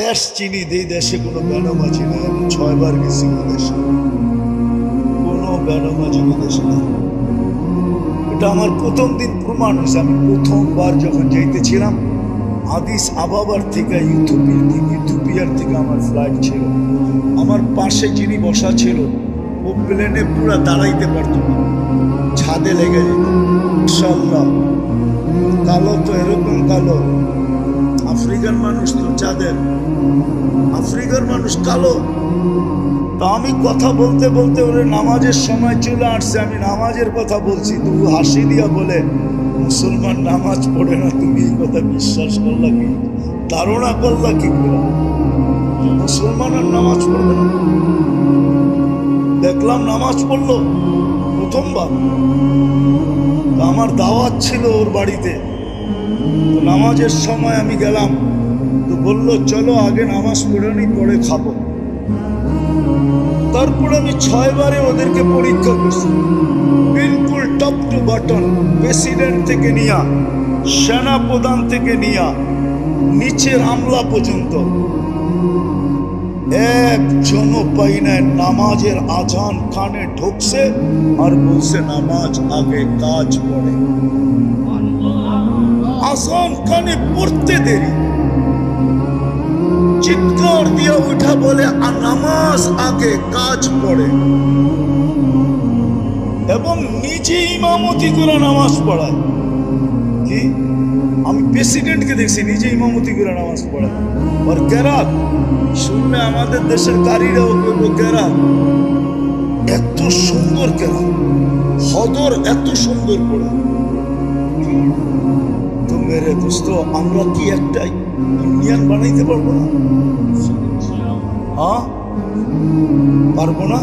দেশ চিনি এই দেশে কোনো বেনামাজি নেই আমি ছয়বার গেছি ও দেশে কোনো বেনামাজি ও দেশে নেই এটা আমার প্রথম দিন প্রমাণ হয়েছে। আমি প্রথমবার যখন যাইতেছিলাম আদিস আবাবার থেকে ইউথোপিয়ার থেকে ইউথোপিয়ার থেকে আমার ফ্লাইট ছিল। আমার পাশে যিনি বসা ছিল, ও প্লেনে পুরো দাঁড়াইতে পারতো না। ছাদে লেগে যেত। ইনশাল্লাহ কালো তো এরকম কালো। মানুষ তো চাঁদের আফ্রিকার মানুষ কালো। তা আমি কথা বলতে বলতে ওরে নামাজের সময় চলে আসছে, আমি নামাজের কথা বলছি। তো ও হাসি দিয়া বলে, মুসলমান নামাজ পড়ে না, তুমি এই কথা বিশ্বাস করলা কি? ধারণা করলা কি করে? মুসলমান আর নামাজ পড়বে না। দেখলাম নামাজ পড়ল প্রথমবার। আমার দাওয়াত ছিল ওর বাড়িতে। নামাজের সময় আমি গেলাম। তো বলল, চলো আগে নামাজ পড়ে নি, পরে খাব। তারপর আমি ছয়বারে ওদেরকে পরীক্ষা করছি। বিলকুল টপ টু বাটন প্রেসিডেন্ট থেকে নিয়া সেনা প্রধান থেকে নিয়া, নিচের আমলা পর্যন্ত। একজনও পাই নাই, নামাজের আজান কানে ঢুকছে আর বলছে, নামাজ আগে কাজ পড়ে। আজান কানে পড়তে দেরি। চিৎকার দিয়ে উঠা বলে আর নামাজ আগে কাজ পড়ে। এবং নিজে ইমামতি করে নামাজ পড়ায়। কি? আমি প্রেসিডেন্টকে দেখছি, নিজে ইমামতি করে নামাজ পড়ায়। আর কেরাত, শুনলে আমাদের দেশের কারীরাও করব কেরাত, এত সুন্দর কেরাত। হদর এত সুন্দর করে মেরে দোস্ত, আমরা কি একটা ইউনিয়ন বানাইতে পারব না? হ্যাঁ? পারব না?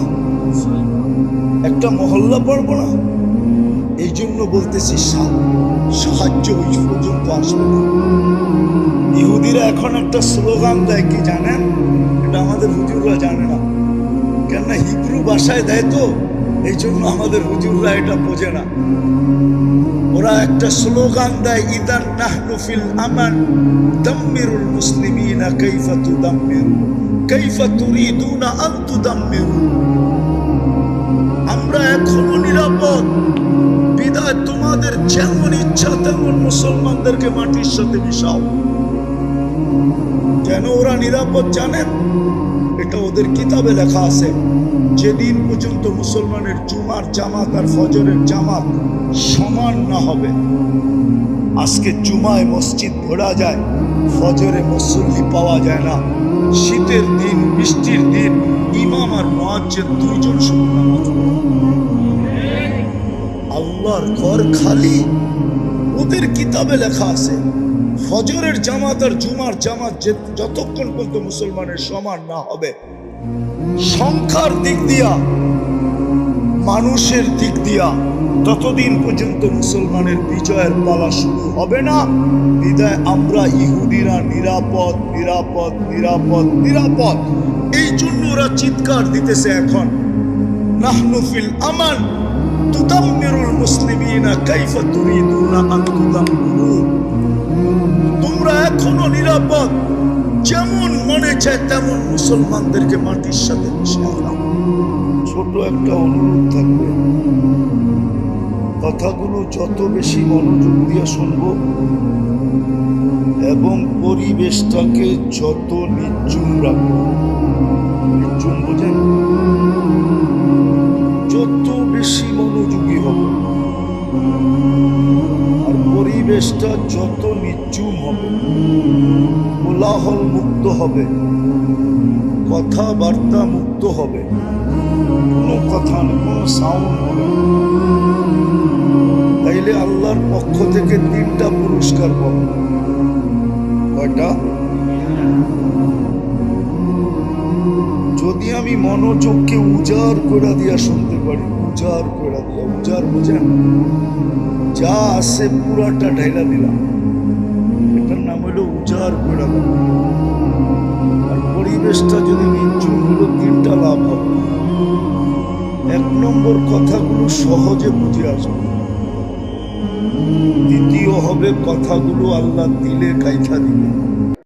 একটা মহল্লা পারব না? এই জন্য বলতেছি সাহায্য ওই পর্যন্ত আসবে না। ইহুদিরা এখন একটা স্লোগান দেয়, কি জানেন? এটা আমাদের হুজুররা জানে না। কেননা হিব্রু ভাষায় দেয় তো এই জন্য আমাদের হুজুররা এটা বোঝে না। ওরা একটা স্লোগান দেয়, ইদান নাহনু ফিল আমান, দাম্মিরুল মুসলিমিনা কাইফা তুদাম্মিরু, কাইফা তুরিদুনা আন তুদাম্মিরু। আমরা এখনও নিরাপদ। বিদায় তোমাদের যেমন ইচ্ছা, তেমন মুসলমানদেরকে মাটির সাথে মিশাও। কেন ওরা নিরাপদ জানেন? এটা ওদের কিতাবে লেখা আছে। যেদিন পর্যন্ত মুসলমানের জুমার জামাত আর ফজরের জামাত সমান না হবে, আজকে জুমায় মসজিদ ভরা যায়, ফজরে মুসল্লি পাওয়া যায় না শীতের দিন, বৃষ্টির দিন, ইমাম আর মোয়াজ্জেদ দুইজন পড়ে। আল্লাহর ঘর খালি, ওদের কিতাবে লেখা আছে, ফজরের জামাত আর জুমার জামাত যতক্ষণ পর্যন্ত মুসলমানের সমান না হবে সংখ্যার দিক দিয়া, মানুষের দিক দিয়া ততদিন পর্যন্ত মুসলমানের বিজয়ের পালা শুরু হবে না। বিদায় আমরা ইহুদিরা নিরাপদ নিরাপদ নিরাপদ নিরাপদ। এই জন্য ওরা চিৎকার দিতেছে এখন। নাহনু ফিল আমান, তুদাম্মিরুল মুসলিমিনা কাইফা তুরিদুনা আন তুদাম্মিরু তোমরা এখনও নিরাপদ। চায় তেমন মুসলমানদেরকে মাটির সাথে মিশিয়ে দাও ছোট একটা অনুরোধ থাকবে। কথাগুলো যত বেশি মনোযোগ দিয়ে শুনব এবং পরিবেশটাকে যত নির্জুম রাখব। নির্জুম বোঝেন যত বেশি মনোযোগী হব, আর পরিবেশটা যত নির্জুম হবে কোলাহল মুক্ত হবে। কথাবার্তা মুক্ত হবে। কোনো কথা কোনো সাউন্ড হবে তাইলে আল্লাহর পক্ষ থেকে তিনটা পুরস্কার পাবো। কয়টা? যদি আমি মনোযোগকে উজাড় করে দিয়া শুনতে পারি, উজাড় করে দিয়া, উজাড় বুঝেন, যা আছে পুরাটা ঢেলা দিলাম। হলো উজাড় করে। আর পরিবেশটা যদি নির্জুম তিনটা লাভ হবে এক নম্বর কথাগুলো সহজে বুঝে আসবে। দ্বিতীয় হবে কথাগুলো আল্লাহ দিলে কাইথা দিবে।